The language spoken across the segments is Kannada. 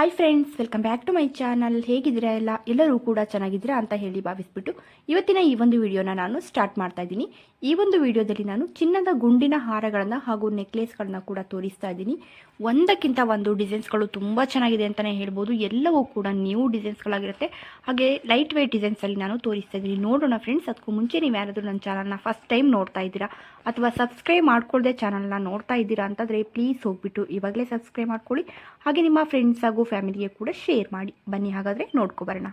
Hi friends welcome back to my channel ಹೇಗಿದ್ದೀರಾ ಎಲ್ಲ? ಎಲ್ಲರೂ ಕೂಡ ಚೆನ್ನಾಗಿದ್ದೀರಾ ಅಂತ ಹೇಳಿ ಭಾವಿಸ್ಬಿಟ್ಟು ಇವತ್ತಿನ ಈ ಒಂದು ವಿಡಿಯೋನ ನಾನು ಸ್ಟಾರ್ಟ್ ಮಾಡ್ತಾ ಇದ್ದೀನಿ. ಈ ಒಂದು ವಿಡಿಯೋದಲ್ಲಿ ನಾನು ಚಿನ್ನದ ಗುಂಡಿನ ಹಾರಗಳನ್ನು ಹಾಗೂ ನೆಕ್ಲೆಸ್ಗಳನ್ನ ಕೂಡ ತೋರಿಸ್ತಾ ಇದ್ದೀನಿ. ಒಂದಕ್ಕಿಂತ ಒಂದು ಡಿಸೈನ್ಸ್ಗಳು ತುಂಬ ಚೆನ್ನಾಗಿದೆ ಅಂತಲೇ ಹೇಳ್ಬೋದು. ಎಲ್ಲವೂ ಕೂಡ ನ್ಯೂ ಡಿಸೈನ್ಸ್ಗಳಾಗಿರುತ್ತೆ ಹಾಗೆ ಲೈಟ್ ವೆಯ್ಟ್ ಡಿಸೈನ್ಸಲ್ಲಿ ನಾನು ತೋರಿಸ್ತಾ ಇದ್ದೀನಿ. ನೋಡೋಣ ಫ್ರೆಂಡ್ಸ್ ಅದಕ್ಕೂ ಮುಂಚೆ ನೀವು ಯಾರಾದರೂ ನನ್ನ ಚಾನಲ್ನ ಫಸ್ಟ್ ಟೈಮ್ ನೋಡ್ತಾ ಇದ್ದೀರಾ ಅಥವಾ ಸಬ್ಸ್ಕ್ರೈಬ್ ಮಾಡ್ಕೊಳ್ಳದೆ ಚಾನಲ್ನ ನೋಡ್ತಾ ಇದ್ದೀರಾ ಅಂತಂದರೆ ಪ್ಲೀಸ್ ಹೋಗ್ಬಿಟ್ಟು ಇವಾಗಲೇ ಸಬ್ಸ್ಕ್ರೈಬ್ ಮಾಡ್ಕೊಳ್ಳಿ. ಹಾಗೆ ನಿಮ್ಮ ಫ್ರೆಂಡ್ಸ್ ಹಾಗೂ ಫ್ಯಾಮಿಲಿಗೆ ಕೂಡ ಶೇರ್ ಮಾಡಿ. ಬನ್ನಿ ಹಾಗಾದರೆ ನೋಡ್ಕೊಬರೋಣ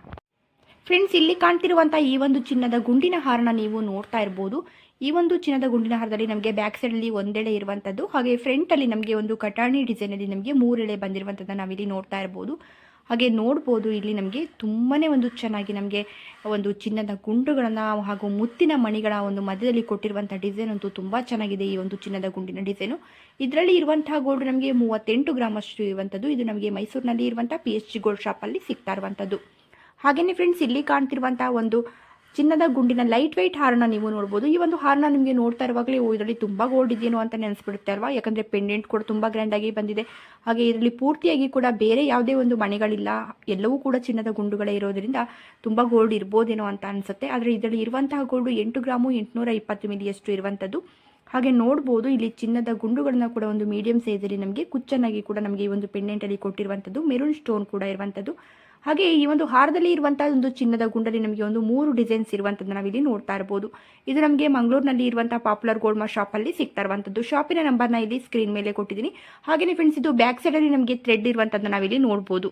ಫ್ರೆಂಡ್ಸ್ ಇಲ್ಲಿ ಕಾಣ್ತಿರುವಂಥ ಈ ಒಂದು ಚಿನ್ನದ ಗುಂಡಿನ ಹಾರನ ನೀವು ನೋಡ್ತಾ ಇರ್ಬೋದು. ಈ ಒಂದು ಚಿನ್ನದ ಗುಂಡಿನ ಹಾರದಲ್ಲಿ ನಮಗೆ ಬ್ಯಾಕ್ ಸೈಡಲ್ಲಿ ಒಂದೆಳೆ ಇರುವಂಥದ್ದು ಹಾಗೆ ಫ್ರಂಟಲ್ಲಿ ನಮಗೆ ಒಂದು ಕಟಾಣಿ ಡಿಸೈನಲ್ಲಿ ನಮಗೆ ಮೂರೆಳೆ ಬಂದಿರುವಂಥದ್ದನ್ನು ನಾವಿಲ್ಲಿ ನೋಡ್ತಾ ಇರ್ಬೋದು. ಹಾಗೆ ನೋಡ್ಬೋದು, ಇಲ್ಲಿ ನಮಗೆ ತುಂಬಾ ಒಂದು ಚೆನ್ನಾಗಿ ನಮಗೆ ಒಂದು ಚಿನ್ನದ ಗುಂಡುಗಳನ್ನು ಹಾಗೂ ಮುತ್ತಿನ ಮಣಿಗಳ ಒಂದು ಮಧ್ಯದಲ್ಲಿ ಕೊಟ್ಟಿರುವಂಥ ಡಿಸೈನ್ ಅಂತೂ ತುಂಬ ಚೆನ್ನಾಗಿದೆ ಈ ಒಂದು ಚಿನ್ನದ ಗುಂಡಿನ ಡಿಸೈನು ಇದರಲ್ಲಿ ಇರುವಂತಹ ಗೋಲ್ಡ್ ನಮಗೆ ಮೂವತ್ತೆಂಟು ಗ್ರಾಮ್ ಅಷ್ಟು ಇರುವಂಥದ್ದು ಇದು ನಮಗೆ ಮೈಸೂರಿನಲ್ಲಿ ಇರುವಂಥ ಪಿ ಎಚ್ ಜಿ ಗೋಲ್ಡ್ ಶಾಪಲ್ಲಿ ಸಿಗ್ತಾ ಇರುವಂಥದ್ದು ಹಾಗೆಯೇ ಫ್ರೆಂಡ್ಸ್ ಇಲ್ಲಿ ಕಾಣ್ತಿರುವಂಥ ಒಂದು ಚಿನ್ನದ ಗುಂಡಿನ ಲೈಟ್ ವೆಯ್ಟ್ ಹಾರನ ನೀವು ನೋಡ್ಬೋದು. ಈ ಒಂದು ಹಾರನ ನಿಮಗೆ ನೋಡ್ತಾ ಇರುವಾಗಲೇ ಇದರಲ್ಲಿ ತುಂಬ ಗೋಲ್ಡ್ ಇದೇನೋ ಅಂತ ನೆನೆಸ್ಬಿಡುತ್ತೆ ಅಲ್ವಾ? ಯಾಕಂದರೆ ಪೆಂಡೆಂಟ್ ಕೂಡ ತುಂಬ ಗ್ರ್ಯಾಂಡಾಗಿ ಬಂದಿದೆ. ಹಾಗೆ ಇದರಲ್ಲಿ ಪೂರ್ತಿಯಾಗಿ ಕೂಡ ಬೇರೆ ಯಾವುದೇ ಒಂದು ಮನೆಗಳಿಲ್ಲ ಎಲ್ಲವೂ ಕೂಡ ಚಿನ್ನದ ಗುಂಡುಗಳೇ ಇರೋದ್ರಿಂದ ತುಂಬ ಗೋಲ್ಡ್ ಇರ್ಬೋದೇನೋ ಅಂತ ಅನಿಸುತ್ತೆ. ಆದರೆ ಇದರಲ್ಲಿ ಇರುವಂತಹ ಗೋಲ್ಡು ಎಂಟು ಗ್ರಾಮು ಎಂಟುನೂರ ಇಪ್ಪತ್ತು ಮಿಲಿಯಷ್ಟು ಇರುವಂಥದ್ದು ಹಾಗೆ ನೋಡ್ಬೋದು, ಇಲ್ಲಿ ಚಿನ್ನದ ಗುಂಡುಗಳನ್ನ ಕೂಡ ಒಂದು ಮೀಡಿಯಂ ಸೈಜಲ್ಲಿ ನಮಗೆ ಕುಚ್ಚನ್ನಾಗಿ ಕೂಡ ನಮಗೆ ಈ ಒಂದು ಪೆಂಡೆಂಟಲ್ಲಿ ಕೊಟ್ಟಿರುವಂಥದ್ದು ಮೆರೂನ್ ಸ್ಟೋನ್ ಕೂಡ ಇರುವಂಥದ್ದು ಹಾಗೆ ಈ ಒಂದು ಹಾರದಲ್ಲಿ ಇರುವಂತಹ ಒಂದು ಚಿನ್ನದ ಗುಂಡಲ್ಲಿ ನಮಗೆ ಒಂದು ಮೂರು ಡಿಸೈನ್ಸ್ ಇರುವಂಥದ್ದು ನಾವಿಲ್ಲಿ ನೋಡ್ತಾ ಇರಬಹುದು ಇದು ನಮಗೆ ಮಂಗಳೂರಿನಲ್ಲಿ ಇರುವಂತಹ ಪಾಪ್ಯುಲರ್ ಗೋಲ್ಡ್ ಶಾಪ್ ಅಲ್ಲಿ ಸಿಗ್ತಾ ಇರುವಂತದ್ದು. ಶಾಪಿನ ನ ಇಲ್ಲಿ ಸ್ಕ್ರೀನ್ ಮೇಲೆ ಕೊಟ್ಟಿದ್ದೀನಿ. ಹಾಗೆಯೇ ಫ್ರೆಂಡ್ಸ್ ಇದು ಬ್ಯಾಕ್ ಸೈಡಲ್ಲಿ ನಮಗೆ ಥ್ರೆಡ್ ಇರುವಂಥದ್ದನ್ನ ನಾವಿಲ್ಲಿ ನೋಡ್ಬೋದು.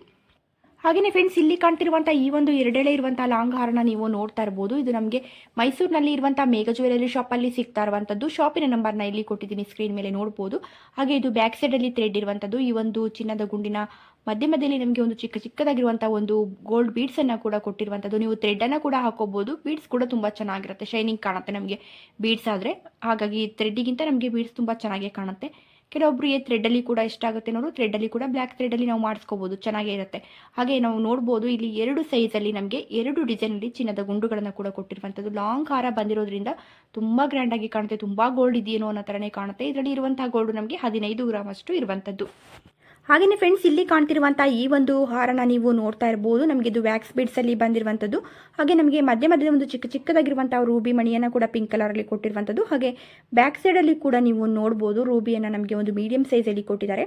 ಹಾಗೆಯೇ ಫ್ರೆಂಡ್ಸ್ ಇಲ್ಲಿ ಕಾಣ್ತಿರುವಂಥ ಈ ಒಂದು ಎರಡೆಳೆ ಇರುವಂಥ ಲಾಂಗ್ ಹಾರನ ನೀವು ನೋಡ್ತಾ ಇರ್ಬೋದು. ಇದು ನಮಗೆ ಮೈಸೂರಿನಲ್ಲಿ ಇರುವಂಥ ಮೇಘ ಜ್ಯುವೆಲರಿ ಶಾಪಲ್ಲಿ ಸಿಗ್ತಾ ಇರುವಂಥದ್ದು ಶಾಪಿನ ನಂಬರ್ನ ಇಲ್ಲಿ ಕೊಟ್ಟಿದ್ದೀನಿ ಸ್ಕ್ರೀನ್ ಮೇಲೆ ನೋಡ್ಬೋದು. ಹಾಗೆ ಇದು ಬ್ಯಾಕ್ ಸೈಡಲ್ಲಿ ಥ್ರೆಡ್ ಇರುವಂಥದ್ದು ಈ ಒಂದು ಚಿನ್ನದ ಗುಂಡಿನ ಮಧ್ಯ ಮಧ್ಯದಲ್ಲಿ ನಮಗೆ ಒಂದು ಚಿಕ್ಕ ಚಿಕ್ಕದಾಗಿರುವಂಥ ಒಂದು ಗೋಲ್ಡ್ ಬೀಡ್ಸ್ ಬೀಡ್ಸನ್ನು ಕೂಡ ಕೊಟ್ಟಿರುವಂಥದ್ದು ನೀವು ಥ್ರೆಡ್ ಥ್ರೆಡನ್ನು ಕೂಡ ಹಾಕೋಬೋದು. ಬೀಡ್ಸ್ ಕೂಡ ತುಂಬಾ ಚೆನ್ನಾಗಿರುತ್ತೆ. ಶೈನಿಂಗ್ ಕಾಣುತ್ತೆ ನಮಗೆ ಬೀಡ್ಸ್ ಆದರೆ. ಹಾಗಾಗಿ ಥ್ರೆಡ್ಡಿಗಿಂತ ನಮಗೆ ಬೀಡ್ಸ್ ತುಂಬ ಚೆನ್ನಾಗಿ ಕಾಣುತ್ತೆ. ಕೆಲವೊಬ್ಬರಿಗೆ ಥ್ರೆಡ್ಡಲ್ಲಿ ಕೂಡ ಇಷ್ಟ ಆಗುತ್ತೆ ನೋಡು. ಥ್ರೆಡ್ಡಲ್ಲಿ ಕೂಡ ಬ್ಲ್ಯಾಕ್ ಥ್ರೆಡ್ಡಲ್ಲಿ ನಾವು ಮಾಡಿಸ್ಕೋಬೋದು. ಚೆನ್ನಾಗೇ ಇರುತ್ತೆ. ಹಾಗೆ ನಾವು ನೋಡ್ಬೋದು ಇಲ್ಲಿ ಎರಡು ಸೈಜಲ್ಲಿ ನಮಗೆ ಎರಡು ಡಿಸೈನಲ್ಲಿ ಚಿನ್ನದ ಗುಂಡುಗಳನ್ನು ಕೂಡ ಕೊಟ್ಟಿರುವಂಥದ್ದು. ಲಾಂಗ್ ಹಾರ ಬಂದಿರೋದ್ರಿಂದ ತುಂಬ ಗ್ರ್ಯಾಂಡಾಗಿ ಕಾಣುತ್ತೆ. ತುಂಬ ಗೋಲ್ಡ್ ಇದೆಯೇನೋ ಅನ್ನೋ ಥರನೇ ಕಾಣುತ್ತೆ. ಇದರಲ್ಲಿ ಇರುವಂತಹ ಗೋಲ್ಡ್ ನಮಗೆ ಹದಿನೈದು ಗ್ರಾಮ್ ಅಷ್ಟು ಇರುವಂಥದ್ದು. ಹಾಗೆಯೇ ಫ್ರೆಂಡ್ಸ್ ಇಲ್ಲಿ ಕಾಣ್ತಿರುವಂತಹ ಈ ಒಂದು ಹಾರನ ನೀವು ನೋಡ್ತಾ ಇರ್ಬೋದು. ನಮಗೆ ಇದು ವ್ಯಾಕ್ಸ್ ಬೀಡ್ಸಲ್ಲಿ ಬಂದಿರುವಂಥದ್ದು ಹಾಗೆ ನಮಗೆ ಮಧ್ಯ ಮಧ್ಯದ ಒಂದು ಚಿಕ್ಕ ಚಿಕ್ಕದಾಗಿರುವಂತಹ ರೂಬಿ ಮಣಿಯನ್ನು ಕೂಡ ಪಿಂಕ್ ಕಲರ್ ಅಲ್ಲಿ ಕೊಟ್ಟಿರುವಂಥದ್ದು ಹಾಗೆ ಬ್ಯಾಕ್ ಸೈಡಲ್ಲಿ ಕೂಡ ನೀವು ನೋಡಬಹುದು ರೂಬಿಯನ್ನು ನಮಗೆ ಒಂದು ಮೀಡಿಯಂ ಅಲ್ಲಿ ಕೊಟ್ಟಿದ್ದಾರೆ.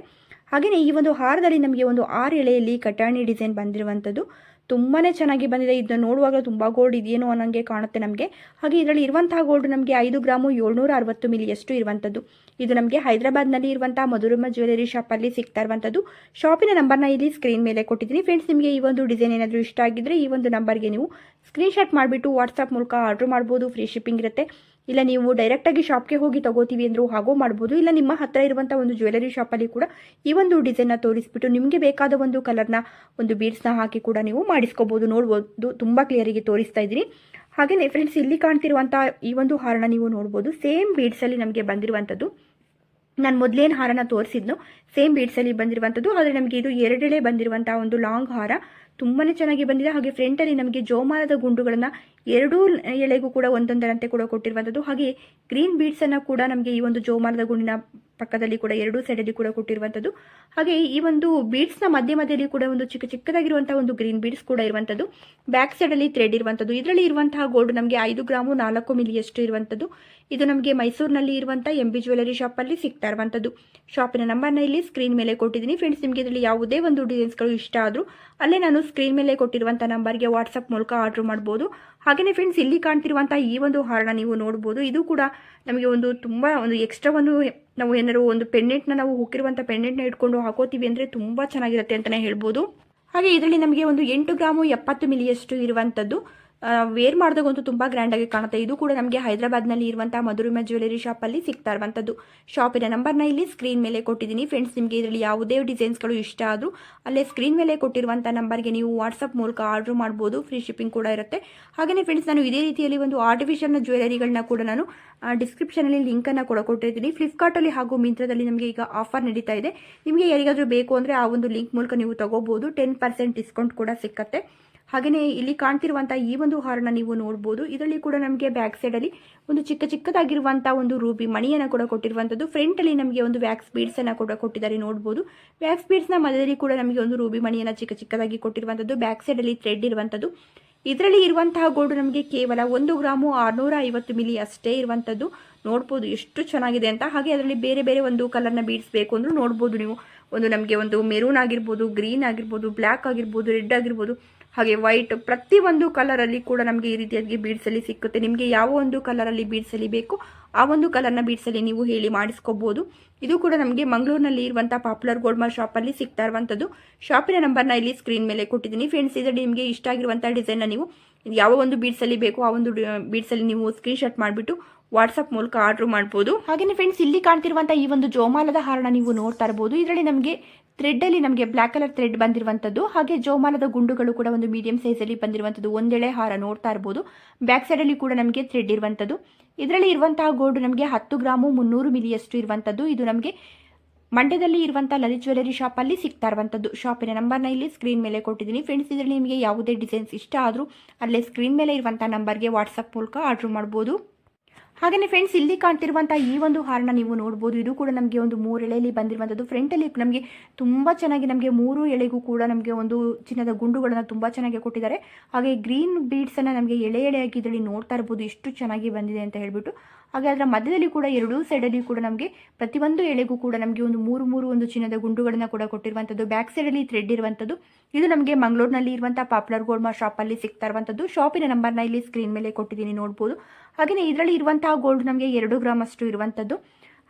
ಹಾಗೆಯೇ ಈ ಒಂದು ಹಾರದಲ್ಲಿ ನಮಗೆ ಒಂದು ಆರು ಎಳೆಯಲ್ಲಿ ಕಟಾಣಿ ಡಿಸೈನ್ ಬಂದಿರುವಂಥದ್ದು ತುಂಬಾ ಚೆನ್ನಾಗಿ ಬಂದಿದೆ. ಇದನ್ನ ನೋಡುವಾಗ ತುಂಬ ಗೋಲ್ಡ್ ಇದೆಯೇನೋ ಅನ್ನೋಂಗೆ ಕಾಣುತ್ತೆ ನಮಗೆ. ಹಾಗೆ ಇದರಲ್ಲಿ ಇರುವಂತಹ ಗೋಲ್ಡ್ ನಮಗೆ ಐದು ಗ್ರಾಮು ಏಳ್ನೂರ ಅರವತ್ತು ಮಿಲಿಯಷ್ಟು ಇರುವಂಥದ್ದು. ಇದು ನಮಗೆ ಹೈದರಾಬಾದ್ನಲ್ಲಿ ಇರುವಂಥ ಮಧುರಮ್ಮ ಜ್ಯುವೆಲರಿ ಶಾಪಲ್ಲಿ ಸಿಗ್ತಾ ಇರುವಂಥದ್ದು. ಶಾಪಿನ ನಂಬರ್ನ ಇಲ್ಲಿ ಸ್ಕ್ರೀನ್ ಮೇಲೆ ಕೊಟ್ಟಿದ್ದೀನಿ. ಫ್ರೆಂಡ್ಸ್, ನಿಮಗೆ ಈ ಒಂದು ಡಿಸೈನ್ ಏನಾದರೂ ಇಷ್ಟ ಆಗಿದ್ದರೆ ಈ ಒಂದು ನಂಬರ್ಗೆ ನೀವು ಸ್ಕ್ರೀನ್ಶಾಟ್ ಮಾಡಿಬಿಟ್ಟು ವಾಟ್ಸಪ್ ಮೂಲಕ ಆರ್ಡ್ರ್ ಮಾಡ್ಬೋದು. ಫ್ರೀ ಶಿಪ್ಪಿಂಗ್ ಇರುತ್ತೆ. ಇಲ್ಲ ನೀವು ಡೈರೆಕ್ಟಾಗಿ ಶಾಪ್ಗೆ ಹೋಗಿ ತಗೋತೀವಿ ಅಂದರೂ ಹಾಗೂ ಮಾಡ್ಬೋದು, ಇಲ್ಲ ನಿಮ್ಮ ಹತ್ತಿರ ಇರುವಂಥ ಒಂದು ಜ್ಯುವೆಲರಿ ಶಾಪಲ್ಲಿ ಕೂಡ ಈ ಒಂದು ಡಿಸೈನ್ನ ತೋರಿಸ್ಬಿಟ್ಟು ನಿಮಗೆ ಬೇಕಾದ ಒಂದು ಕಲರ್ನ ಒಂದು ಬೀಡ್ಸ್ನ ಹಾಕಿ ಕೂಡ ನೀವು ಮಾಡಿಸ್ಕೋಬೋದು, ನೋಡ್ಬೋದು, ತುಂಬ ಕ್ಲಿಯರಿಗೆ ತೋರಿಸ್ತಾ ಇದ್ದೀನಿ. ಹಾಗೆಯೇ ಫ್ರೆಂಡ್ಸ್ ಇಲ್ಲಿ ಕಾಣ್ತಿರುವಂಥ ಈ ಒಂದು ಹಾರನ ನೀವು ನೋಡ್ಬೋದು ಸೇಮ್ ಬೀಡ್ಸಲ್ಲಿ ನಮಗೆ ಬಂದಿರುವಂಥದ್ದು ನಾನು ಮೊದಲೇನು ಹಾರನ ತೋರಿಸಿದ್ನು ಸೇಮ್ ಬೀಡ್ಸಲ್ಲಿ ಬಂದಿರುವಂಥದ್ದು ಆದರೆ ನಮಗೆ ಇದು ಎರಡೆಳೆ ಬಂದಿರುವಂಥ ಒಂದು ಲಾಂಗ್ ಹಾರ. ತುಂಬಾ ಚೆನ್ನಾಗಿ ಬಂದಿದೆ. ಹಾಗೆ ಫ್ರಂಟಲ್ಲಿ ನಮಗೆ ಜೋಮಾಲದ ಗುಂಡುಗಳನ್ನು ಎರಡೂ ಎಳೆಗೂ ಕೂಡ ಒಂದೊಂದರಂತೆ ಕೂಡ ಕೊಟ್ಟಿರುವಂಥದ್ದು ಹಾಗೆ ಗ್ರೀನ್ ಬೀಡ್ಸನ್ನು ಕೂಡ ನಮಗೆ ಈ ಒಂದು ಜೋಮಾಲದ ಗುಂಡಿನ ಪಕ್ಕದಲ್ಲಿ ಕೂಡ ಎರಡೂ ಸೈಡಲ್ಲಿ ಕೂಡ ಕೊಟ್ಟಿರುವಂಥದ್ದು ಹಾಗೆ ಈ ಒಂದು ಬೀಡ್ಸ್ನ ಮಧ್ಯ ಮಧ್ಯದಲ್ಲಿ ಕೂಡ ಒಂದು ಚಿಕ್ಕ ಚಿಕ್ಕದಾಗಿರುವಂತಹ ಒಂದು ಗ್ರೀನ್ ಬೀಡ್ಸ್ ಕೂಡ ಇರುವಂಥದ್ದು ಬ್ಯಾಕ್ ಸೈಡಲ್ಲಿ ಥ್ರೆಡ್ ಇರುವಂಥದ್ದು ಇದರಲ್ಲಿ ಇರುವಂತಹ ಗೋಲ್ಡ್ ನಮಗೆ ಐದು ಗ್ರಾಮು ನಾಲ್ಕು ಮಿಲಿಯಷ್ಟು ಇರುವಂಥದ್ದು ಇದು ನಮಗೆ ಮೈಸೂರಿನಲ್ಲಿ ಇರುವಂಥ ಎಂ ಬಿ ಜ್ಯುವೆಲರಿ ಶಾಪಲ್ಲಿ ಸಿಗ್ತಾ ಇರುವಂಥದ್ದು ಶಾಪಿನ ನಂಬರ್ನ ಇಲ್ಲಿ ಸ್ಕ್ರೀನ್ ಮೇಲೆ ಕೊಟ್ಟಿದ್ದೀನಿ. ಫ್ರೆಂಡ್ಸ್ ನಿಮಗೆ ಇದರಲ್ಲಿ ಯಾವುದೇ ಒಂದು ಡಿಸೈನ್ಸ್ಗಳು ಇಷ್ಟ ಆದರೂ ಅಲ್ಲೇ ನಾನು ಸ್ಕ್ರೀನ್ ಮೇಲೆ ಕೊಟ್ಟಿರುವಂಥ ನಂಬರ್ಗೆ ವಾಟ್ಸಪ್ ಮೂಲಕ ಆರ್ಡ್ರ್ ಮಾಡ್ಬೋದು. ಹಾಗೆಯೇ ಫ್ರೆಂಡ್ಸ್ ಇಲ್ಲಿ ಕಾಣ್ತಿರುವಂಥ ಈ ಒಂದು ಹಾರನ ನೀವು ನೋಡ್ಬೋದು. ಇದು ಕೂಡ ನಮಗೆ ಒಂದು ತುಂಬ ಒಂದು ಎಕ್ಸ್ಟ್ರಾ ಒಂದು ನಾವು ಏನಾದ್ರು ಒಂದು ಪೆಂಡೆಂಟ್ನ ನಾವು ಹೋಗಿರುವಂಥ ಪೆಂಡೆಂಟ್ನ ಇಟ್ಕೊಂಡು ಹಾಕೋತೀವಿ ಅಂದರೆ ತುಂಬ ಚೆನ್ನಾಗಿರುತ್ತೆ ಅಂತಲೇ ಹೇಳ್ಬೋದು. ಹಾಗೆ ಇದರಲ್ಲಿ ನಮಗೆ ಒಂದು ಎಂಟು ಗ್ರಾಮು ಎಪ್ಪತ್ತು ಮಿಲಿಯಷ್ಟು ಇರುವಂಥದ್ದು ವೇರ್ ಮಾಡಿದಾಗಂತೂ ತುಂಬ ಗ್ರ್ಯಾಂಡಾಗಿ ಕಾಣುತ್ತೆ. ಇದು ಕೂಡ ನಮಗೆ ಹೈದರಾಬಾದ್ನಲ್ಲಿ ಇರುವಂಥ ಮಧುರಿಮ ಜ್ಯುವೆಲರಿ ಶಾಪಲ್ಲಿ ಸಿಗ್ತಾ ಇರುವಂಥದ್ದು ಶಾಪಿನ ನಂಬರ್ನ ಇಲ್ಲಿ ಸ್ಕ್ರೀನ್ ಮೇಲೆ ಕೊಟ್ಟಿದ್ದೀನಿ. ಫ್ರೆಂಡ್ಸ್ ನಿಮಗೆ ಇದರಲ್ಲಿ ಯಾವುದೇ ಡಿಸೈನ್ಸ್ಗಳು ಇಷ್ಟ ಆದರೂ ಅಲ್ಲೇ ಸ್ಕ್ರೀನ್ ಮೇಲೆ ಕೊಟ್ಟಿರುವಂಥ ನಂಬರ್ಗೆ ನೀವು ವಾಟ್ಸಪ್ ಮೂಲಕ ಆರ್ಡ್ರ್ ಮಾಡ್ಬೋದು. ಫ್ರೀ ಶಿಪ್ಪಿಂಗ್ ಕೂಡ ಇರುತ್ತೆ. ಹಾಗೆಯೇ ಫ್ರೆಂಡ್ಸ್ ನಾನು ಇದೇ ರೀತಿಯಲ್ಲಿ ಒಂದು ಆರ್ಟಿಫಿಷಿಯಲ್ನ ಜ್ಯುವೆಲರಿಗಳನ್ನ ಕೂಡ ನಾನು ಡಿಸ್ಕ್ರಿಪ್ಷನಲ್ಲಿ ಲಿಂಕನ್ನು ಕೂಡ ಕೊಟ್ಟಿರ್ತೀನಿ. ಫ್ಲಿಪ್ಕಾರ್ಟಲ್ಲಿ ಹಾಗೂ ಮಿಂತ್ರದಲ್ಲಿ ನಮಗೆ ಈಗ ಆಫರ್ ನಡೀತಾ ಇದೆ. ನಿಮಗೆ ಯಾರಿಗಾದರೂ ಬೇಕು ಅಂದರೆ ಆ ಒಂದು ಲಿಂಕ್ ಮೂಲಕ ನೀವು ತಗೋಬೋದು. ಟೆನ್ ಪರ್ಸೆಂಟ್ ಡಿಸ್ಕೌಂಟ್ ಕೂಡ ಸಿಕ್ಕತ್ತೆ. ಹಾಗೆಯೇ ಇಲ್ಲಿ ಕಾಣ್ತಿರುವಂಥ ಈ ಒಂದು ಹಾರನ್ನ ನೀವು ನೋಡ್ಬೋದು. ಇದರಲ್ಲಿ ಕೂಡ ನಮಗೆ ಬ್ಯಾಕ್ ಸೈಡಲ್ಲಿ ಒಂದು ಚಿಕ್ಕ ಚಿಕ್ಕದಾಗಿರುವಂಥ ಒಂದು ರೂಬಿ ಮಣಿಯನ್ನು ಕೂಡ ಕೊಟ್ಟಿರುವಂಥದ್ದು ಫ್ರಂಟಲ್ಲಿ ನಮಗೆ ಒಂದು ವ್ಯಾಕ್ಸ್ ಬೀಡ್ಸನ್ನು ಕೂಡ ಕೊಟ್ಟಿದ್ದಾರೆ ನೋಡ್ಬೋದು. ವ್ಯಾಕ್ಸ್ ಬೀಡ್ಸ್ನ ಮಧ್ಯದಲ್ಲಿ ಕೂಡ ನಮಗೆ ಒಂದು ರೂಬಿ ಮಣಿಯನ್ನು ಚಿಕ್ಕ ಚಿಕ್ಕದಾಗಿ ಕೊಟ್ಟಿರುವಂಥದ್ದು ಬ್ಯಾಕ್ ಸೈಡಲ್ಲಿ ಥ್ರೆಡ್ ಇರುವಂಥದ್ದು ಇದರಲ್ಲಿ ಇರುವಂತಹ ಗೋಲ್ಡ್ ನಮಗೆ ಕೇವಲ ಒಂದು ಗ್ರಾಮು ಆರುನೂರ ಐವತ್ತು ಮಿಲಿ ಅಷ್ಟೇ ಇರುವಂಥದ್ದು ನೋಡ್ಬೋದು ಎಷ್ಟು ಚೆನ್ನಾಗಿದೆ ಅಂತ. ಹಾಗೆ ಅದರಲ್ಲಿ ಬೇರೆ ಬೇರೆ ಒಂದು ಕಲರ್ನ ಬೀಡ್ಸ್ಬೇಕು ಅಂದರೂ ನೋಡ್ಬೋದು ನೀವು. ಒಂದು ನಮಗೆ ಒಂದು ಮೆರೂನ್ ಆಗಿರ್ಬೋದು ಗ್ರೀನ್ ಆಗಿರ್ಬೋದು ಬ್ಲ್ಯಾಕ್ ಆಗಿರ್ಬೋದು ರೆಡ್ ಆಗಿರ್ಬೋದು. ಹಾಗೆ ವೈಟ್ ಪ್ರತಿಯೊಂದು ಕಲರಲ್ಲಿ ಕೂಡ ನಮಗೆ ಈ ರೀತಿಯಾಗಿ ಬೀಡ್ಸಲ್ಲಿ ಸಿಕ್ಕುತ್ತೆ. ನಿಮಗೆ ಯಾವ ಒಂದು ಕಲರಲ್ಲಿ ಬೀಡ್ಸಲ್ಲಿ ಬೇಕು ಆ ಒಂದು ಕಲರ್ನ ಬೀಡ್ಸಲ್ಲಿ ನೀವು ಹೇಳಿ ಮಾಡಿಸ್ಕೋಬೋದು. ಇದು ಕೂಡ ನಮಗೆ ಮಂಗಳೂರಿನಲ್ಲಿ ಇರುವಂಥ ಪಾಪ್ಯುಲರ್ ಶಾಪ್ ಶಾಪಲ್ಲಿ ಸಿಗ್ತಾ ಇರುವಂಥದ್ದು. ಶಾಪಿನ ನಂಬರ್ನ ಇಲ್ಲಿ ಸ್ಕ್ರೀನ್ ಮೇಲೆ ಕೊಟ್ಟಿದ್ದೀನಿ. ಫ್ರೆಂಡ್ಸ್ ಇದರಲ್ಲಿ ನಿಮಗೆ ಇಷ್ಟ ಆಗಿರುವಂಥ ಡಿಸೈನ್ನ ನೀವು ಯಾವ ಒಂದು ಬೀಡ್ಸಲ್ಲಿ ಬೇಕು ಆ ಒಂದು ಬೀಡ್ಸಲ್ಲಿ ನೀವು ಸ್ಕ್ರೀನ್ಶಾಟ್ ಮಾಡಿಬಿಟ್ಟು ವಾಟ್ಸಪ್ ಮೂಲಕ ಆರ್ಡರ್ ಮಾಡ್ಬೋದು. ಹಾಗೆಯೇ ಫ್ರೆಂಡ್ಸ್ ಇಲ್ಲಿ ಕಾಣ್ತಿರುವಂಥ ಈ ಒಂದು ಜೋಮಾಲದ ಹಾರನ ನೀವು ನೋಡ್ತಾ ಇರ್ಬೋದು. ಇದರಲ್ಲಿ ನಮಗೆ ಥ್ರೆಡ್ಡಲ್ಲಿ ನಮಗೆ ಬ್ಲಾಕ್ ಕಲರ್ ಥ್ರೆಡ್ ಬಂದಿರುವಂಥದ್ದು ಹಾಗೆ ಜೋಮಾಲದ ಗುಂಡುಗಳು ಕೂಡ ಒಂದು ಮೀಡಿಯಂ ಸೈಜಲ್ಲಿ ಬಂದಿರುವಂಥದ್ದು ಒಂದೆಳೆ ಹಾರ ನೋಡ್ತಾ ಇರ್ಬೋದು. ಬ್ಯಾಕ್ ಸೈಡಲ್ಲಿ ಕೂಡ ನಮಗೆ ಥ್ರೆಡ್ ಇರುವಂಥದ್ದು ಇದರಲ್ಲಿ ಇರುವಂತಹ ಗೋಲ್ಡ್ ನಮಗೆ ಹತ್ತು ಗ್ರಾಮು ಮುನ್ನೂರು ಮಿಲಿಯಷ್ಟು ಇರುವಂಥದ್ದು ಇದು ನಮಗೆ ಮಂಡ್ಯದಲ್ಲಿ ಇರುವಂಥ ಲಲಿತ್ ಜ್ಯುವೆಲರಿ ಶಾಪಲ್ಲಿ ಸಿಗ್ತಾ ಇರುವಂಥದ್ದು ಶಾಪಿನ ನಂಬರ್ನ ಇಲ್ಲಿ ಸ್ಕ್ರೀನ್ ಮೇಲೆ ಕೊಟ್ಟಿದ್ದೀನಿ. ಫ್ರೆಂಡ್ಸ್ ಇದರಲ್ಲಿ ನಿಮಗೆ ಯಾವುದೇ ಡಿಸೈನ್ಸ್ ಇಷ್ಟ ಆದರೂ ಅಲ್ಲೇ ಸ್ಕ್ರೀನ್ ಮೇಲೆ ಇರುವಂಥ ನಂಬರ್ಗೆ ವಾಟ್ಸಪ್ ಮೂಲಕ ಆರ್ಡರ್ ಮಾಡ್ಬೋದು. ಹಾಗೆಯೇ ಫ್ರೆಂಡ್ಸ್ ಇಲ್ಲಿ ಕಾಣ್ತಿರುವಂಥ ಈ ಒಂದು ಹಾರನ ನೀವು ನೋಡ್ಬೋದು. ಇದು ಕೂಡ ನಮಗೆ ಒಂದು ಮೂರು ಎಳೆಯಲ್ಲಿ ಬಂದಿರುವಂಥದ್ದು. ಫ್ರಂಟಲ್ಲಿ ನಮಗೆ ತುಂಬ ಚೆನ್ನಾಗಿ ನಮಗೆ ಮೂರು ಎಳೆಗೂ ಕೂಡ ನಮಗೆ ಒಂದು ಚಿನ್ನದ ಗುಂಡುಗಳನ್ನು ತುಂಬ ಚೆನ್ನಾಗಿ ಕೊಟ್ಟಿದ್ದಾರೆ. ಹಾಗೆ ಗ್ರೀನ್ ಬೀಡ್ಸನ್ನು ನಮಗೆ ಎಳೆ ಎಳೆಯಾಗಿ ಇದರಲ್ಲಿ ನೋಡ್ತಾ ಇರ್ಬೋದು. ಎಷ್ಟು ಚೆನ್ನಾಗಿ ಬಂದಿದೆ ಅಂತ ಹೇಳ್ಬಿಟ್ಟು. ಹಾಗೆ ಅದರ ಮಧ್ಯದಲ್ಲಿ ಕೂಡ ಎರಡೂ ಸೈಡಲ್ಲಿ ಕೂಡ ನಮಗೆ ಪ್ರತಿಯೊಂದು ಎಳೆಗೂ ಕೂಡ ನಮಗೆ ಒಂದು ಮೂರು ಮೂರು ಒಂದು ಚಿನ್ನದ ಗುಂಡುಗಳನ್ನು ಕೂಡ ಕೊಟ್ಟಿರುವಂಥದ್ದು. ಬ್ಯಾಕ್ ಸೈಡಲ್ಲಿ ಥ್ರೆಡ್ ಇರುವಂಥದ್ದು. ಇದು ನಮಗೆ ಮಂಗಳೂರಿನಲ್ಲಿ ಇರುವಂಥ ಪಾಪ್ಯುಲರ್ ಗೋಲ್ಡ್ ಶಾಪಲ್ಲಿ ಸಿಗ್ತಾ ಇರುವಂಥದ್ದು. ಶಾಪಿನ ನಂಬರ್ನ ಇಲ್ಲಿ ಸ್ಕ್ರೀನ್ ಮೇಲೆ ಕೊಟ್ಟಿದ್ದೀನಿ ನೋಡ್ಬೋದು. ಹಾಗೆಯೇ ಇದರಲ್ಲಿ ಇರುವಂತಹ ಗೋಲ್ಡ್ ನಮಗೆ ಎರಡು ಗ್ರಾಮ್ ಅಷ್ಟು ಇರುವಂಥದ್ದು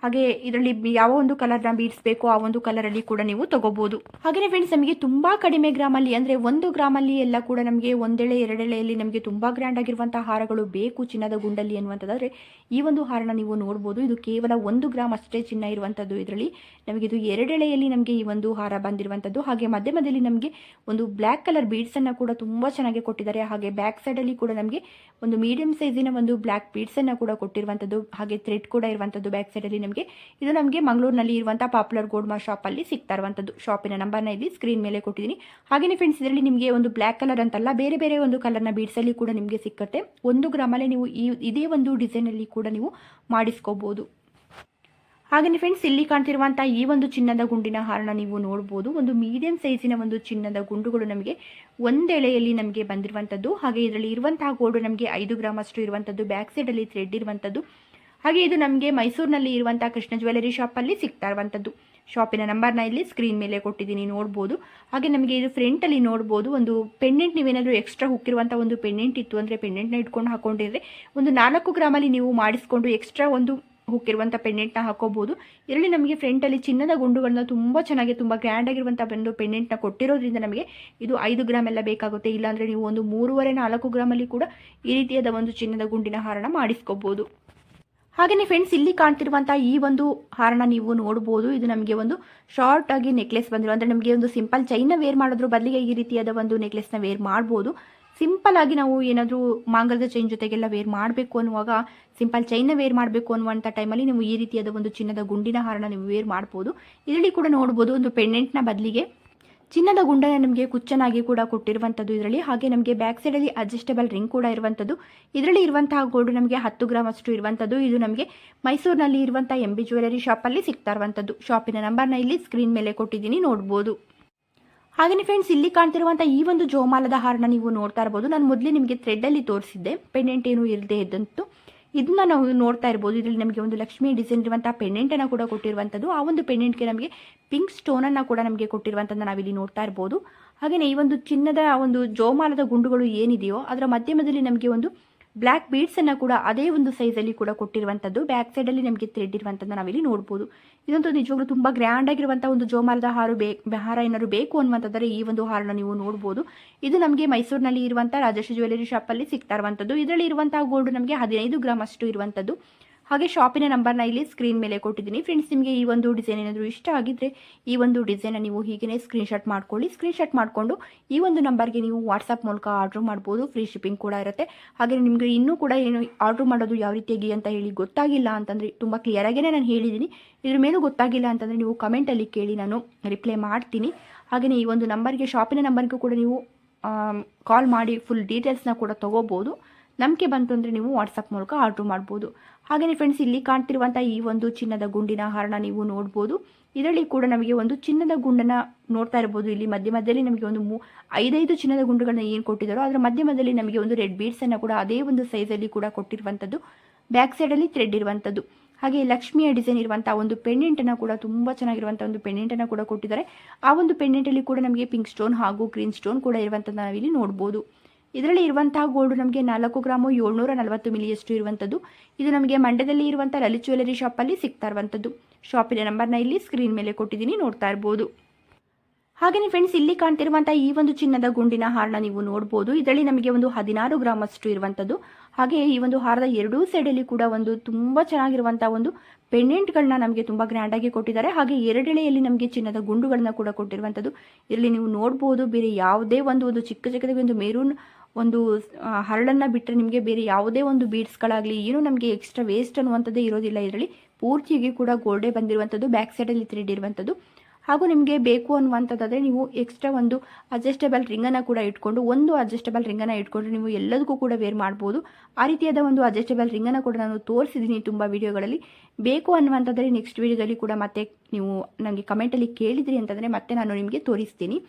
ಹಾಗೆ ಇದರಲ್ಲಿ ಯಾವ ಒಂದು ಕಲರ್ನ ಬೀಡ್ಸ್ ಬೇಕೋ ಆ ಒಂದು ಕಲರಲ್ಲಿ ಕೂಡ ನೀವು ತಗೋಬಹುದು ಹಾಗೆಯೇ ಫ್ರೆಂಡ್ಸ್ ನಮಗೆ ತುಂಬಾ ಕಡಿಮೆ ಗ್ರಾಮಲ್ಲಿ ಅಂದ್ರೆ ಒಂದು ಗ್ರಾಮಲ್ಲಿ ಎಲ್ಲ ಕೂಡ ನಮಗೆ ಒಂದೆಳೆ, ಎರಡೆಳೆಯಲ್ಲಿ ನಮಗೆ ತುಂಬಾ ಗ್ರ್ಯಾಂಡ್ ಆಗಿರುವಂತಹ ಹಾರಗಳು ಬೇಕು ಚಿನ್ನದ ಗುಂಡಲ್ಲಿ ಅನ್ನುವಂಥದ್ದಾದ್ರೆ ಈ ಒಂದು ಹಾರನ ನೀವು ನೋಡಬಹುದು ಇದು ಕೇವಲ ಒಂದು ಗ್ರಾಮ್ ಅಷ್ಟೇ ಚಿನ್ನ ಇರುವಂಥದ್ದು ಇದರಲ್ಲಿ. ನಮಗೆ ಇದು ಎರಡೆಳೆಯಲ್ಲಿ ನಮಗೆ ಈ ಒಂದು ಹಾರ ಬಂದಿರುವಂಥದ್ದು. ಹಾಗೆ ಮಧ್ಯ ಮಧ್ಯದಲ್ಲಿ ನಮಗೆ ಒಂದು ಬ್ಲ್ಯಾಕ್ ಕಲರ್ ಬೀಡ್ಸ್ ಅನ್ನ ಕೂಡ ತುಂಬಾ ಚೆನ್ನಾಗಿ ಕೊಟ್ಟಿದ್ದಾರೆ. ಹಾಗೆ ಬ್ಯಾಕ್ ಸೈಡ್ ಅಲ್ಲಿ ಕೂಡ ನಮಗೆ ಒಂದು ಮೀಡಿಯಂ ಸೈಜಿನ ಒಂದು ಬ್ಲ್ಯಾಕ್ ಅನ್ನ ಕೂಡ ಕೊಟ್ಟಿರುವಂಥದ್ದು. ಹಾಗೆ ಥ್ರೆಡ್ ಕೂಡ ಇರುವಂಥದ್ದು ಬ್ಯಾಕ್ ಸೈಡಲ್ಲಿ ನಮಗೆ. ಇದು ನಮಗೆ ಮಂಗಳೂರಿನಲ್ಲಿ ಇರುವಂಥ ಪಾಪ್ಯುಲರ್ ಗೋಲ್ಡ್ ಶಾಪಲ್ಲಿ ಸಿಗ್ತಾ ಇರುವಂಥದ್ದು ಶಾಪಿನ ನಂಬರ್ನ ಇಲ್ಲಿ ಸ್ಕ್ರೀನ್ ಮೇಲೆ ಕೊಟ್ಟಿದ್ದೀನಿ. ಹಾಗೆಯೇ ಫ್ರೆಂಡ್ಸ್ ಇದರಲ್ಲಿ ನಿಮಗೆ ಒಂದು ಬ್ಲ್ಯಾಕ್ ಕಲರ್ ಅಂತಲ್ಲ, ಬೇರೆ ಬೇರೆ ಒಂದು ಕಲರ್ನ ಬೀಡ್ಸಲ್ಲಿ ಕೂಡ ನಿಮಗೆ ಸಿಕ್ಕತ್ತೆ. ಒಂದು ಗ್ರಾಮಲ್ಲಿ ನೀವು ಈ, ಇದೇ ಒಂದು ಡಿಸೈನಲ್ಲಿ ಕೂಡ ನೀವು ಮಾಡಿಸ್ಕೋಬೋದು. ಹಾಗೆಯೇ ಫ್ರೆಂಡ್ಸ್ ಇಲ್ಲಿ ಕಾಣ್ತಿರುವಂಥ ಈ ಒಂದು ಚಿನ್ನದ ಗುಂಡಿನ ಹಾರನ ನೀವು ನೋಡ್ಬೋದು. ಒಂದು ಮೀಡಿಯಂ ಸೈಜಿನ ಒಂದು ಚಿನ್ನದ ಗುಂಡುಗಳು ನಮಗೆ ಒಂದೆಳೆಯಲ್ಲಿ ನಮಗೆ ಬಂದಿರುವಂಥದ್ದು ಹಾಗೆ ಇದರಲ್ಲಿ ಇರುವಂತಹ ಗೋಲ್ಡ್ ನಮಗೆ ಐದು ಗ್ರಾಮ್ ಅಷ್ಟು ಇರುವಂಥದ್ದು ಬ್ಯಾಕ್ ಸೈಡಲ್ಲಿ ಥ್ರೆಡ್ ಇರುವಂಥದ್ದು ಹಾಗೆ ಇದು ನಮಗೆ ಮೈಸೂರಿನಲ್ಲಿ ಇರುವಂಥ ಕೃಷ್ಣ ಜ್ಯುವೆಲರಿ ಶಾಪಲ್ಲಿ ಸಿಗ್ತಾ ಇರುವಂಥದ್ದು ಶಾಪಿನ ನಂಬರ್ನ ಇಲ್ಲಿ ಸ್ಕ್ರೀನ್ ಮೇಲೆ ಕೊಟ್ಟಿದ್ದೀನಿ, ನೋಡ್ಬೋದು. ಹಾಗೆ ನಮಗೆ ಇದು ಫ್ರಂಟಲ್ಲಿ ನೋಡ್ಬೋದು, ಒಂದು ಪೆಂಡೆಂಟ್ ನೀವೇನಾದರೂ ಎಕ್ಸ್ಟ್ರಾ ಹುಕ್ಕಿರುವಂಥ ಒಂದು ಪೆಂಡೆಂಟ್ ಇತ್ತು ಅಂದರೆ ಪೆಂಡೆಂಟ್ನ ಇಟ್ಕೊಂಡು ಹಾಕೊಂಡಿದ್ರೆ, ಒಂದು ನಾಲ್ಕು ಗ್ರಾಮಲ್ಲಿ ನೀವು ಮಾಡಿಸ್ಕೊಂಡು ಎಕ್ಸ್ಟ್ರಾ ಒಂದು ಹುಕ್ಕಿರುವಂಥ ಪೆಂಡೆಂಟ್ನ ಹಾಕೋಬಹುದು ಇದರಲ್ಲಿ ನಮಗೆ ಫ್ರಂಟಲ್ಲಿ ಚಿನ್ನದ ಗುಂಡುಗಳನ್ನ ತುಂಬ ಚೆನ್ನಾಗಿ, ತುಂಬ ಗ್ರ್ಯಾಂಡ್ ಆಗಿರುವಂಥ ಒಂದು ಪೆಂಡೆಂಟ್ನ ಕೊಟ್ಟಿರೋದ್ರಿಂದ ನಮಗೆ ಇದು ಐದು ಗ್ರಾಮ್ ಎಲ್ಲ ಬೇಕಾಗುತ್ತೆ. ಇಲ್ಲಾಂದರೆ ನೀವು ಒಂದು ಮೂರುವರೆ, ನಾಲ್ಕು ಗ್ರಾಮಲ್ಲಿ ಕೂಡ ಈ ರೀತಿಯಾದ ಒಂದು ಚಿನ್ನದ ಗುಂಡಿನ ಹಾರನ ಮಾಡಿಸ್ಕೋಬೋದು. ಹಾಗೆಯೇ ಫ್ರೆಂಡ್ಸ್ ಇಲ್ಲಿ ಕಾಣ್ತಿರುವಂಥ ಈ ಒಂದು ಹಾರನ ನೀವು ನೋಡಬಹುದು ಇದು ನಮಗೆ ಒಂದು ಶಾರ್ಟ್ ಆಗಿ ನೆಕ್ಲೆಸ್ ಬಂದಿರೋ, ಅಂದರೆ ನಮಗೆ ಒಂದು ಸಿಂಪಲ್ ಚೈನ್ ವೇರ್ ಮಾಡೋದ್ರ ಬದಲಿಗೆ ಈ ರೀತಿಯಾದ ಒಂದು ನೆಕ್ಲೆಸ್ನ ವೇರ್ ಮಾಡ್ಬೋದು. ಸಿಂಪಲ್ ಆಗಿ ನಾವು ಏನಾದರೂ ಮಾಂಗಲ್ಯದ ಚೈನ್ ಜೊತೆಗೆಲ್ಲ ವೇರ್ ಮಾಡಬೇಕು ಅನ್ನುವಾಗ ಸಿಂಪಲ್ ಚೈನ್ ವೇರ್ ಮಾಡಬೇಕು ಅನ್ನುವಂಥ ಟೈಮಲ್ಲಿ ನೀವು ಈ ರೀತಿಯಾದ ಒಂದು ಚಿನ್ನದ ಗುಂಡಿನ ಹಾರನ ನೀವು ವೇರ್ ಮಾಡ್ಬೋದು. ಇದರಲ್ಲಿ ಕೂಡ ನೋಡ್ಬೋದು, ಒಂದು ಪೆಂಡೆಂಟ್ನ ಬದಲಿಗೆ ಚಿನ್ನದ ಗುಂಡನ ನಮಗೆ ಕುಚ್ಚನಾಗಿ ಕೂಡ ಕೊಟ್ಟಿರುವಂಥದ್ದು ಇದರಲ್ಲಿ. ಹಾಗೆ ನಮಗೆ ಬ್ಯಾಕ್ ಸೈಡಲ್ಲಿ ಅಡ್ಜಸ್ಟೇಬಲ್ ರಿಂಗ್ ಕೂಡ ಇರುವಂಥದ್ದು ಇದರಲ್ಲಿ ಇರುವಂತಹ ಗೋಲ್ಡ್ ನಮಗೆ ಹತ್ತು ಗ್ರಾಮ್ ಅಷ್ಟು ಇರುವಂಥದ್ದು ಇದು ನಮಗೆ ಮೈಸೂರಿನಲ್ಲಿ ಇರುವಂಥ ಎಂ ಬಿ ಜ್ಯುವೆಲರಿ ಶಾಪಲ್ಲಿ ಸಿಗ್ತಾ ಇರುವಂಥದ್ದು ಶಾಪಿನ ನಂಬರ್ನ ಇಲ್ಲಿ ಸ್ಕ್ರೀನ್ ಮೇಲೆ ಕೊಟ್ಟಿದ್ದೀನಿ, ನೋಡ್ಬೋದು. ಹಾಗೆಯೇ ಫ್ರೆಂಡ್ಸ್ ಇಲ್ಲಿ ಕಾಣ್ತಿರುವಂಥ ಈ ಒಂದು ಜೋಮಾಲದ ಹಾರನ ನೀವು ನೋಡ್ತಾ ಇರ್ಬೋದು. ನಾನು ಮೊದಲೇ ನಿಮಗೆ ಥ್ರೆಡ್ಡಲ್ಲಿ ತೋರಿಸಿದ್ದೆ. ಪೆಂಡೆಂಟ್ ಏನು ಇರದೇ ಇದ್ದಂತು. ಇದನ್ನ ನಾವು ನೋಡ್ತಾ ಇರ್ಬೋದು. ಇದರಲ್ಲಿ ನಮಗೆ ಒಂದು ಲಕ್ಷ್ಮಿ ಡಿಸೈನ್ ಇರುವಂಥ ಪೆಂಡೆಂಟನ್ನು ಕೂಡ ಕೊಟ್ಟಿರುವಂಥದ್ದು ಆ ಒಂದು ಪೆಂಡೆಂಟ್ಗೆ ನಮಗೆ ಪಿಂಕ್ ಸ್ಟೋನ್ ಅನ್ನ ಕೂಡ ನಮಗೆ ಕೊಟ್ಟಿರುವಂಥದ್ದು ನಾವಿಲ್ಲಿ ನೋಡ್ತಾ ಇರ್ಬೋದು. ಹಾಗೆಯೇ ಈ ಒಂದು ಚಿನ್ನದ ಒಂದು ಜೋಮಾಲದ ಗುಂಡುಗಳು ಏನಿದೆಯೋ, ಅದರ ಮಧ್ಯಮದಲ್ಲಿ ನಮಗೆ ಒಂದು ಬ್ಲ್ಯಾಕ್ ಬೀಡ್ಸನ್ನು ಕೂಡ ಅದೇ ಒಂದು ಸೈಜಲ್ಲಿ ಕೂಡ ಕೊಟ್ಟಿರುವಂಥದ್ದು ಬ್ಯಾಕ್ ಸೈಡಲ್ಲಿ ನಮಗೆ ಥ್ರೆಡ್ ಇರುವಂಥದ್ದು ನಾವಿಲ್ಲಿ ನೋಡ್ಬೋದು. ಇದಂತೂ ನಿಜವಾಗ್ಲೂ ತುಂಬ ಗ್ರ್ಯಾಂಡ್ ಆಗಿರುವಂಥ ಒಂದು ಜೋಮಾಲದ ಹಾರು ಬೇ, ಹಾರ ಏನಾದ್ರು ಬೇಕು ಅನ್ನುವಂಥದ್ದರೆ ಈ ಒಂದು ಹಾರನ ನೀವು ನೋಡ್ಬೋದು. ಇದು ನಮಗೆ ಮೈಸೂರಿನಲ್ಲಿ ಇರುವಂಥ ರಾಜಶ್ರೀ ಜ್ಯುವೆಲರಿ ಶಾಪಲ್ಲಿ ಸಿಗ್ತಾ ಇರುವಂಥದ್ದು ಇದರಲ್ಲಿ ಇರುವಂಥ ಗೋಲ್ಡ್ ನಮಗೆ ಹದಿನೈದು ಗ್ರಾಮ್ ಅಷ್ಟು ಇರುವಂಥದ್ದು ಹಾಗೆ ಶಾಪಿನ ನಂಬರ್ನ ಇಲ್ಲಿ ಸ್ಕ್ರೀನ್ ಮೇಲೆ ಕೊಟ್ಟಿದ್ದೀನಿ. ಫ್ರೆಂಡ್ಸ್ ನಿಮಗೆ ಈ ಒಂದು ಡಿಸೈನ್ ಏನಾದರೂ ಇಷ್ಟ ಆಗಿದ್ದರೆ ಈ ಒಂದು ಡಿಸೈನ ನೀವು ಹೀಗೆ ಸ್ಕ್ರೀನ್ಶಾಟ್ ಮಾಡ್ಕೊಳ್ಳಿ. ಸ್ಕ್ರೀನ್ಶಾಟ್ ಮಾಡಿಕೊಂಡು ಈ ಒಂದು ನಂಬರ್ಗೆ ನೀವು ವಾಟ್ಸಪ್ ಮೂಲಕ ಆರ್ಡ್ರ್ ಮಾಡ್ಬೋದು. ಫ್ರೀ ಶಿಪ್ಪಿಂಗ್ ಕೂಡ ಇರುತ್ತೆ. ಹಾಗೆ ನಿಮಗೆ ಇನ್ನೂ ಕೂಡ ಏನು ಆರ್ಡ್ರ್ ಮಾಡೋದು ಯಾವ ರೀತಿಯಾಗಿ ಅಂತ ಹೇಳಿ ಗೊತ್ತಾಗಿಲ್ಲ ಅಂತಂದರೆ ತುಂಬ ಕ್ಲಿಯರಾಗೇ ನಾನು ಹೇಳಿದ್ದೀನಿ. ಇದ್ರ ಮೇಲೂ ಗೊತ್ತಾಗಿಲ್ಲ ಅಂತಂದರೆ ನೀವು ಕಮೆಂಟಲ್ಲಿ ಕೇಳಿ ನಾನು ರಿಪ್ಲೈ ಮಾಡ್ತೀನಿ. ಹಾಗೆಯೇ ಈ ಒಂದು ನಂಬರ್ಗೆ ಶಾಪಿನ ನಂಬರ್ಗೂ ಕೂಡ ನೀವು ಕಾಲ್ ಮಾಡಿ ಫುಲ್ ಡೀಟೇಲ್ಸ್ನ ಕೂಡ ತೊಗೋಬೋದು. ನಂಬಿಕೆ ಬಂತು ಅಂದರೆ ನೀವು ವಾಟ್ಸಪ್ ಮೂಲಕ ಆರ್ಡ್ರ್ ಮಾಡ್ಬೋದು. ಹಾಗೆಯೇ ಫ್ರೆಂಡ್ಸ್ ಇಲ್ಲಿ ಕಾಣ್ತಿರುವಂಥ ಈ ಒಂದು ಚಿನ್ನದ ಗುಂಡಿನ ಹರಣ ನೀವು ನೋಡ್ಬೋದು. ಇದರಲ್ಲಿ ಕೂಡ ನಮಗೆ ಒಂದು ಚಿನ್ನದ ಗುಂಡನ್ನು ನೋಡ್ತಾ ಇರ್ಬೋದು. ಇಲ್ಲಿ ಮಧ್ಯ ಮಧ್ಯದಲ್ಲಿ ನಮಗೆ ಒಂದು ಮೂ ಐದೈದು ಚಿನ್ನದ ಗುಂಡುಗಳನ್ನ ಏನು ಕೊಟ್ಟಿದ್ದಾರೋ, ಅದರ ಮಧ್ಯ ಮಧ್ಯದಲ್ಲಿ ನಮಗೆ ಒಂದು ರೆಡ್ ಬೀಡ್ಸನ್ನು ಕೂಡ ಅದೇ ಒಂದು ಸೈಜಲ್ಲಿ ಕೂಡ ಕೊಟ್ಟಿರುವಂಥದ್ದು. ಬ್ಯಾಕ್ ಸೈಡಲ್ಲಿ ಥ್ರೆಡ್ ಇರುವಂಥದ್ದು. ಹಾಗೆ ಲಕ್ಷ್ಮಿಯ ಡಿಸೈನ್ ಇರುವಂಥ ಒಂದು ಪೆಂಡೆಂಟನ್ನು ಕೂಡ ತುಂಬ ಚೆನ್ನಾಗಿರುವಂಥ ಒಂದು ಪೆಂಡೆಂಟನ್ನು ಕೂಡ ಕೊಟ್ಟಿದ್ದಾರೆ. ಆ ಒಂದು ಪೆಂಡೆಂಟಲ್ಲಿ ಕೂಡ ನಮಗೆ ಪಿಂಕ್ ಸ್ಟೋನ್ ಹಾಗೂ ಗ್ರೀನ್ ಸ್ಟೋನ್ ಕೂಡ ಇರುವಂಥದ್ದು ನಾವಿಲ್ಲಿ ನೋಡ್ಬೋದು. ಇದರಲ್ಲಿ ಇರುವಂತಹ ಗೋಲ್ಡ್ ನಮಗೆ ನಾಲ್ಕು ಗ್ರಾಮು ಏಳ್ನೂರ ನಲವತ್ತು ಮಿಲಿಯಷ್ಟು ಇರುವಂಥದ್ದು. ಇದು ನಮಗೆ ಮಂಡ್ಯದಲ್ಲಿ ಇರುವಂಥ ಲಲಿತ್ ಜ್ಯುವೆಲರಿ ಶಾಪಲ್ಲಿ ಸಿಗ್ತಾ ಇರುವಂಥದ್ದು. ಶಾಪಿನ ನಂಬರ್ನ ಇಲ್ಲಿ ಸ್ಕ್ರೀನ್ ಮೇಲೆ ಕೊಟ್ಟಿದ್ದೀನಿ, ನೋಡ್ತಾ ಇರ್ಬೋದು. ಹಾಗೆಯೇ ಫ್ರೆಂಡ್ಸ್ ಇಲ್ಲಿ ಕಾಣ್ತಿರುವಂಥ ಈ ಒಂದು ಚಿನ್ನದ ಗುಂಡಿನ ಹಾರನ ನೀವು ನೋಡ್ಬೋದು. ಇದರಲ್ಲಿ ನಮಗೆ ಒಂದು ಹದಿನಾರು ಗ್ರಾಮ್ ಅಷ್ಟು ಇರುವಂಥದ್ದು. ಹಾಗೆ ಈ ಒಂದು ಹಾರದ ಎರಡೂ ಸೈಡಲ್ಲಿ ಕೂಡ ಒಂದು ತುಂಬ ಚೆನ್ನಾಗಿರುವಂಥ ಒಂದು ಪೆಂಡೆಂಟ್ಗಳನ್ನ ನಮಗೆ ತುಂಬ ಗ್ರ್ಯಾಂಡಾಗಿ ಕೊಟ್ಟಿದ್ದಾರೆ. ಹಾಗೆ ಎರಡೆಳೆಯಲ್ಲಿ ನಮಗೆ ಚಿನ್ನದ ಗುಂಡುಗಳನ್ನ ಕೂಡ ಕೊಟ್ಟಿರುವಂಥದ್ದು. ಇಲ್ಲಿ ನೀವು ನೋಡ್ಬೋದು, ಬೇರೆ ಯಾವುದೇ ಒಂದು ಒಂದು ಚಿಕ್ಕ ಚಿಕ್ಕದಾಗಿ ಒಂದು ಮೆರೂನ್ ಒಂದು ಹರಳನ್ನು ಬಿಟ್ಟರೆ ನಿಮಗೆ ಬೇರೆ ಯಾವುದೇ ಒಂದು ಬೀಡ್ಸ್ಗಳಾಗಲಿ, ಏನು ನಮಗೆ ಎಕ್ಸ್ಟ್ರಾ ವೇಸ್ಟ್ ಅನ್ನುವಂಥದ್ದೇ ಇರೋದಿಲ್ಲ ಇದರಲ್ಲಿ. ಪೂರ್ತಿಯಾಗಿ ಕೂಡ ಗೋಲ್ಡೆ ಬಂದಿರುವಂಥದ್ದು ಬ್ಯಾಕ್ ಸೈಡಲ್ಲಿ ತ್ರೀಡ್ ಇರುವಂಥದ್ದು. ಹಾಗೂ ನಿಮಗೆ ಬೇಕು ಅನ್ನುವಂಥದ್ದಾದರೆ ನೀವು ಎಕ್ಸ್ಟ್ರಾ ಒಂದು ಅಡ್ಜಸ್ಟಬಲ್ ರಿಂಗನ್ನು ಕೂಡ ಇಟ್ಕೊಂಡು, ಒಂದು ಅಡ್ಜಸ್ಟಬಲ್ ರಿಂಗನ್ನು ಇಟ್ಕೊಂಡ್ರೆ ನೀವು ಎಲ್ಲದಕ್ಕೂ ಕೂಡ ವೇರ್ ಮಾಡ್ಬೋದು. ಆ ರೀತಿಯಾದ ಒಂದು ಅಡ್ಜಸ್ಟಬಲ್ ರಿಂಗನ್ನು ಕೂಡ ನಾನು ತೋರಿಸಿದ್ದೀನಿ ತುಂಬ ವಿಡಿಯೋಗಳಲ್ಲಿ. ಬೇಕು ಅನ್ನುವಂಥದ್ದರೆ ನೆಕ್ಸ್ಟ್ ವಿಡಿಯೋದಲ್ಲಿ ಕೂಡ ಮತ್ತೆ ನೀವು ನನಗೆ ಕಮೆಂಟಲ್ಲಿ ಕೇಳಿದ್ರಿ ಅಂತಂದರೆ ಮತ್ತೆ ನಾನು ನಿಮಗೆ ತೋರಿಸ್ತೀನಿ.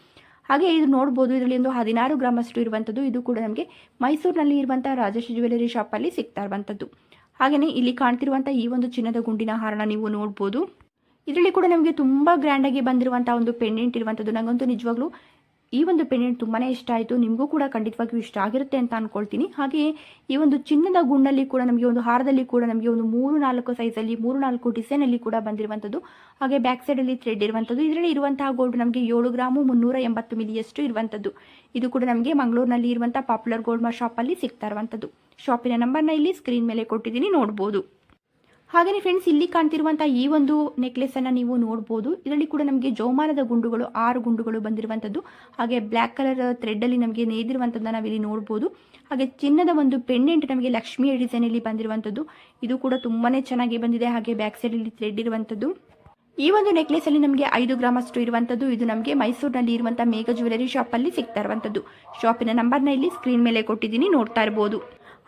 ಹಾಗೆ ಇದು ನೋಡ್ಬೋದು, ಇದರಲ್ಲಿ ಒಂದು ಹದಿನಾರು ಗ್ರಾಮ್ ಅಷ್ಟು ಇರುವಂಥದ್ದು ಇದು ಕೂಡ ನಮಗೆ ಮೈಸೂರಿನಲ್ಲಿ ಇರುವಂಥ ರಾಜೇಶ್ ಜ್ಯುವೆಲರಿ ಶಾಪಲ್ಲಿ ಸಿಗ್ತಾ ಇರುವಂಥದ್ದು ಹಾಗೆಯೇ ಇಲ್ಲಿ ಕಾಣ್ತಿರುವಂಥ ಈ ಒಂದು ಚಿನ್ನದ ಗುಂಡಿನ ಹಾರನ ನೀವು ನೋಡ್ಬೋದು. ಇದರಲ್ಲಿ ಕೂಡ ನಮಗೆ ತುಂಬ ಗ್ರ್ಯಾಂಡಾಗಿ ಬಂದಿರುವಂಥ ಒಂದು ಪೆಂಡೆಂಟ್ ಇರುವಂಥದ್ದು ನನಗಂತೂ ನಿಜವಾಗ್ಲೂ ಈ ಒಂದು ಪೆಂಡೆಂಟ್ ತುಂಬಾ ಇಷ್ಟ ಆಯಿತು. ನಿಮಗೂ ಕೂಡ ಖಂಡಿತವಾಗಿಯೂ ಇಷ್ಟ ಆಗಿರುತ್ತೆ ಅಂತ ಅನ್ಕೊಳ್ತೀನಿ. ಹಾಗೆಯೇ ಈ ಒಂದು ಚಿನ್ನದ ಗುಂಡಲ್ಲಿ ಕೂಡ ನಮಗೆ ಒಂದು ಹಾರದಲ್ಲಿ ಕೂಡ ನಮಗೆ ಒಂದು ಮೂರು ನಾಲ್ಕು ಸೈಜಲ್ಲಿ ಮೂರು ನಾಲ್ಕು ಡಿಸೈನಲ್ಲಿ ಕೂಡ ಬಂದಿರುವಂಥದ್ದು. ಹಾಗೆ ಬ್ಯಾಕ್ ಸೈಡಲ್ಲಿ ಥ್ರೆಡ್ ಇರುವಂಥದ್ದು. ಇದರಲ್ಲಿ ಇರುವಂತಹ ಗೋಲ್ಡ್ ನಮಗೆ ಏಳು ಗ್ರಾಮು ಮುನ್ನೂರ ಎಂಬತ್ತು ಮಿಲಿಯಷ್ಟು ಇರುವಂಥದ್ದು. ಇದು ಕೂಡ ನಮಗೆ ಮಂಗಳೂರಿನಲ್ಲಿ ಇರುವಂಥ ಪಾಪ್ಯುಲರ್ ಗೋಲ್ಡ್ ಮಾ ಶಾಪಲ್ಲಿ ಸಿಗ್ತಾ ಇರುವಂಥದ್ದು. ಶಾಪಿನ ನಂಬರ್ನ ಇಲ್ಲಿ ಸ್ಕ್ರೀನ್ ಮೇಲೆ ಕೊಟ್ಟಿದ್ದೀನಿ, ನೋಡ್ಬೋದು. ಹಾಗೆಯೇ ಫ್ರೆಂಡ್ಸ್ ಇಲ್ಲಿ ಕಾಣ್ತಿರುವಂತಹ ಈ ಒಂದು ನೆಕ್ಲೆಸನ್ನು ನೀವು ನೋಡಬಹುದು ಇದರಲ್ಲಿ ಕೂಡ ನಮಗೆ ಜೋಮಾನದ ಗುಂಡುಗಳು, ಆರು ಗುಂಡುಗಳು ಬಂದಿರುವಂತದ್ದು. ಹಾಗೆ ಬ್ಲ್ಯಾಕ್ ಕಲರ್ ಥ್ರೆಡ್ಡಲ್ಲಿ ನಮಗೆ ನೇಯ್ದಿರುವಂಥದ್ದನ್ನು ನಾವಿಲ್ಲಿ ನೋಡಬಹುದು ಹಾಗೆ ಚಿನ್ನದ ಒಂದು ಪೆಂಡೆಂಟ್ ನಮಗೆ ಲಕ್ಷ್ಮಿಯ ಡಿಸೈನಲ್ಲಿ ಬಂದಿರುವಂತದ್ದು. ಇದು ಕೂಡ ತುಂಬಾನೇ ಚೆನ್ನಾಗಿ ಬಂದಿದೆ. ಹಾಗೆ ಬ್ಯಾಕ್ ಸೈಡ್ ಅಲ್ಲಿ ಥ್ರೆಡ್ ಇರುವಂತದ್ದು. ಈ ಒಂದು ನೆಕ್ಲೆಸ್ ಅಲ್ಲಿ ನಮಗೆ ಐದು ಗ್ರಾಮ್ ಅಷ್ಟು ಇರುವಂತದ್ದು. ಇದು ನಮಗೆ ಮೈಸೂರಿನಲ್ಲಿ ಇರುವಂತಹ ಮೇಘ ಜ್ಯುವೆಲರಿ ಶಾಪ್ ಅಲ್ಲಿ ಸಿಗ್ತಾ ಇರುವಂತದ್ದು. ಶಾಪಿನ ನಂಬರ್ನ ಇಲ್ಲಿ ಸ್ಕ್ರೀನ್ ಮೇಲೆ ಕೊಟ್ಟಿದ್ದೀನಿ. ನೋಡ್ತಾ ಇರ್ಬೋದು.